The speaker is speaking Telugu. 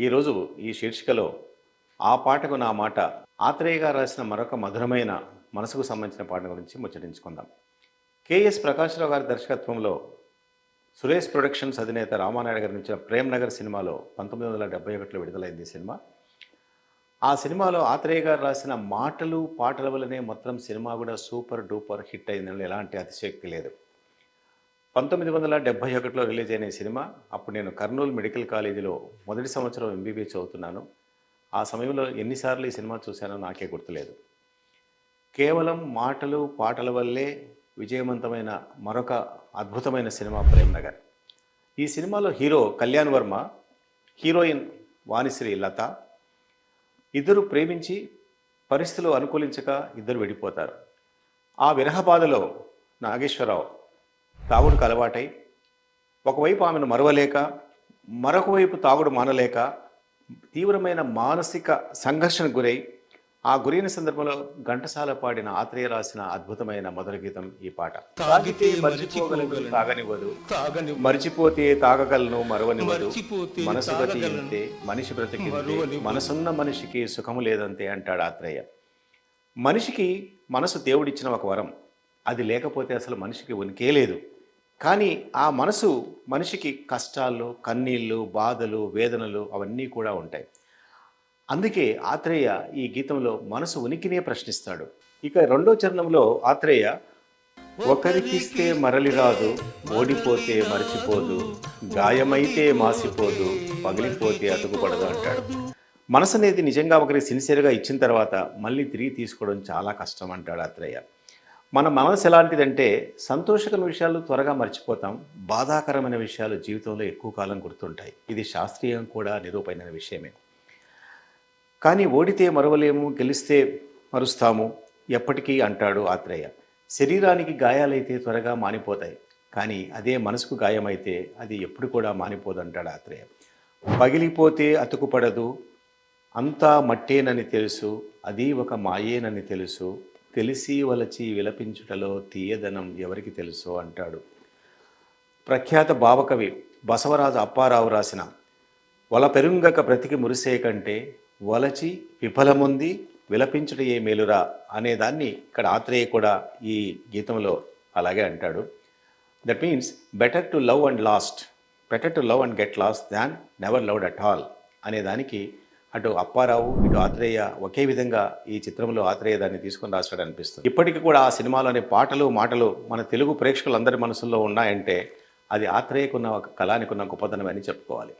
ఈరోజు ఈ శీర్షికలో ఆ పాటకు నా మాట ఆత్రేయ గారు రాసిన మరొక మధురమైన మనసుకు సంబంధించిన పాట గురించి ముచ్చటించుకుందాం. కేఎస్ ప్రకాశ్రావు గారి దర్శకత్వంలో సురేష్ ప్రొడక్షన్స్ అధినేత రామానాయుడు గారి నిర్మించిన ప్రేమ్ నగర్ సినిమాలో పంతొమ్మిది వందల డెబ్బై ఒకటిలో విడుదలైంది సినిమా. ఆ సినిమాలో ఆత్రేయ గారు రాసిన మాటలు పాటల వల్లనే మొత్తం సినిమా కూడా సూపర్ డూపర్ హిట్ అయిందని ఎలాంటి అతిశయక్తి లేదు. పంతొమ్మిది వందల డెబ్బై ఒకటిలో రిలీజ్ అయిన సినిమా అప్పుడు నేను కర్నూలు మెడికల్ కాలేజీలో మొదటి సంవత్సరం ఎంబీబీఎస్ చదువుతున్నాను. ఆ సమయంలో ఎన్నిసార్లు ఈ సినిమా చూశానో నాకే గుర్తులేదు. కేవలం మాటలు పాటల వల్లే విజయవంతమైన మరొక అద్భుతమైన సినిమా ప్రేమ్ నగర్. ఈ సినిమాలో హీరో కళ్యాణ్ వర్మ హీరోయిన్ వాణిశ్రీ లత ఇద్దరు ప్రేమించి పరిస్థితులు అనుకూలించక ఇద్దరు విడిపోతారు. ఆ విరహ బాధలో నాగేశ్వరరావు తాగుడుకు అలవాటై ఒకవైపు ఆమెను మరవలేక మరొక వైపు తాగుడు మానలేక తీవ్రమైన మానసిక సంఘర్షణకు గురై ఆ గురైన సందర్భంలో ఘంటసాల పాడిన ఆత్రేయ రాసిన అద్భుతమైన మొదటి గీతం ఈ పాట. తాగితే మరిచిపోగలను. తాగనివ్వదు. తాగని మరిచిపోతే తాగగలను మరవనివ్వదు. మనసు. బతికింతే మనిషి బ్రతికింతే మరువనివ్వదు. మనసున్న మనిషికి సుఖము లేదంతే అంటాడు ఆత్రేయ. మనిషికి మనసు దేవుడిచ్చిన ఒక వరం. అది లేకపోతే అసలు మనిషికి ఉనికే లేదు. కానీ ఆ మనసు మనిషికి కష్టాలు కన్నీళ్ళు బాధలు వేదనలు అవన్నీ కూడా ఉంటాయి. అందుకే ఆత్రేయ ఈ గీతంలో మనసు ఉనికినే ప్రశ్నిస్తాడు. ఇక రెండో చరణంలో ఆత్రేయ ఒకరికిస్తే మరలి రాదు ఓడిపోతే మరచిపోదు గాయమైతే మాసిపోదు పగిలిపోతే అతుకుపడదు అంటాడు. మనసు అనేది నిజంగా ఒకరికి సిన్సియర్గా ఇచ్చిన తర్వాత మళ్ళీ తిరిగి తీసుకోవడం చాలా కష్టం అంటాడు ఆత్రేయ. మన మనసు ఎలాంటిదంటే సంతోషకరమైన విషయాలు త్వరగా మర్చిపోతాం బాధాకరమైన విషయాలు జీవితంలో ఎక్కువ కాలం గుర్తుంటాయి. ఇది శాస్త్రీయం కూడా నిరూపణ విషయమే. కానీ ఓడితే మరవలేము గెలిస్తే మరుస్తాము ఎప్పటికీ అంటాడు ఆత్రేయ. శరీరానికి గాయాలైతే త్వరగా మానిపోతాయి కానీ అదే మనసుకు గాయమైతే అది ఎప్పుడు కూడా మానిపోదు అంటాడు ఆత్రేయ. పగిలిపోతే అతుకుపడదు అంతా మట్టేనని తెలుసు అది ఒక మాయేనని తెలుసు తెలిసి వలచి విలపించుటలో తీయదనం ఎవరికి తెలుసో అంటాడు. ప్రఖ్యాత భావకవి బసవరాజు అప్పారావు రాసిన వల పెరుంగక బ్రతికి మురిసే కంటే వలచి విఫలముంది విలపించుట ఏ మేలురా అనేదాన్ని ఇక్కడ ఆత్రేయ కూడా ఈ గీతంలో అలాగే అంటాడు. That means better to love and lost better to love and get lost than never loved at all అనేదానికి అటు అప్పారావు ఇటు ఆత్రేయ ఒకే విధంగా ఈ చిత్రంలో ఆత్రేయ దాన్ని తీసుకొని రాశాడు అనిపిస్తుంది ఇప్పటికీ కూడా ఆ సినిమాలోని పాటలు మాటలు మన తెలుగు ప్రేక్షకులందరి మనసుల్లో ఉన్నాయంటే అది ఆత్రేయకున్న ఒక కళానికున్న గొప్పతనం అని చెప్పుకోవాలి.